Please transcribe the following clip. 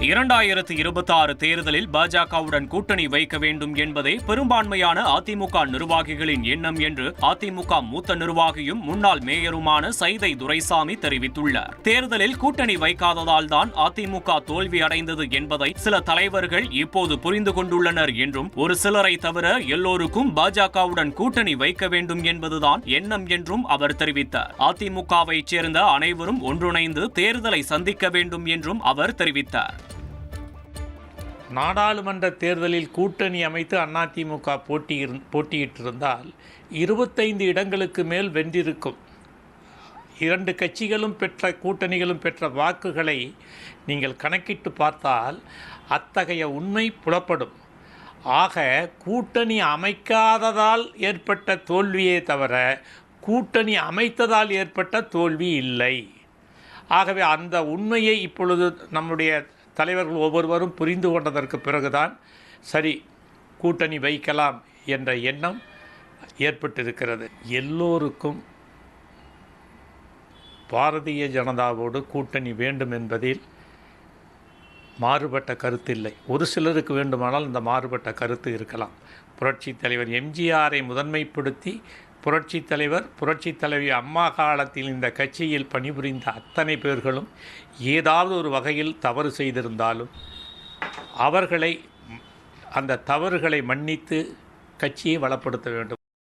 இரண்டாயிரத்து இருபத்தி ஆறு தேர்தலில் பாஜகவுடன் கூட்டணி வைக்க வேண்டும் என்பதே பெரும்பான்மையான அதிமுக நிர்வாகிகளின் எண்ணம் என்று அதிமுக மூத்த நிர்வாகியும் முன்னாள் மேயருமான சைதை துரைசாமி தெரிவித்துள்ளார். தேர்தலில் கூட்டணி வைக்காததால் தான் அதிமுக தோல்வி அடைந்தது என்பதை சில தலைவர்கள் இப்போது புரிந்து கொண்டுள்ளனர் என்றும் ஒரு சிலரை தவிர எல்லோருக்கும் பாஜகவுடன் கூட்டணி வைக்க வேண்டும் என்பதுதான் எண்ணம் என்றும் அவர் தெரிவித்தார். அதிமுகவைச் சேர்ந்த அனைவரும் ஒன்றிணைந்து தேர்தலை சந்திக்க வேண்டும் என்றும் அவர் தெரிவித்தார். நாடாளுமன்ற தேர்தலில் கூட்டணி அமைத்து அதிமுக போட்டியிரு போட்டியிட்டிருந்தால் இருபத்தைந்து இடங்களுக்கு மேல் வென்றிருக்கும். இரண்டு கட்சிகளும் பெற்ற கூட்டணிகளும் பெற்ற வாக்குகளை நீங்கள் கணக்கிட்டு பார்த்தால் அத்தகைய உண்மை புலப்படும். ஆக கூட்டணி அமைக்காததால் ஏற்பட்ட தோல்வியே தவிர கூட்டணி அமைத்ததால் ஏற்பட்ட தோல்வி இல்லை. ஆகவே அந்த உண்மையை இப்பொழுது நம்முடைய தலைவர்கள் ஒவ்வொருவரும் புரிந்து கொண்டதற்கு பிறகுதான் சரி கூட்டணி வைக்கலாம் என்ற எண்ணம் ஏற்பட்டிருக்கிறது. எல்லோருக்கும் பாரதிய ஜனதாவோடு கூட்டணி வேண்டும் என்பதில் மாறுபட்ட கருத்தில்லை ஒரு சிலருக்கு வேண்டுமானால் இந்த மாறுபட்ட கருத்து இருக்கலாம். புரட்சித் தலைவர் எம்ஜிஆரை முதன்மைப்படுத்தி புரட்சித் தலைவர் புரட்சித் தலைவி அம்மா காலத்தில் இந்த கட்சியில் பணிபுரிந்த அத்தனை பேர்களும் ஏதாவது ஒரு வகையில் தவறு செய்திருந்தாலும் அவர்களை அந்த தவறுகளை மன்னித்து கட்சியை வளப்படுத்த வேண்டும்.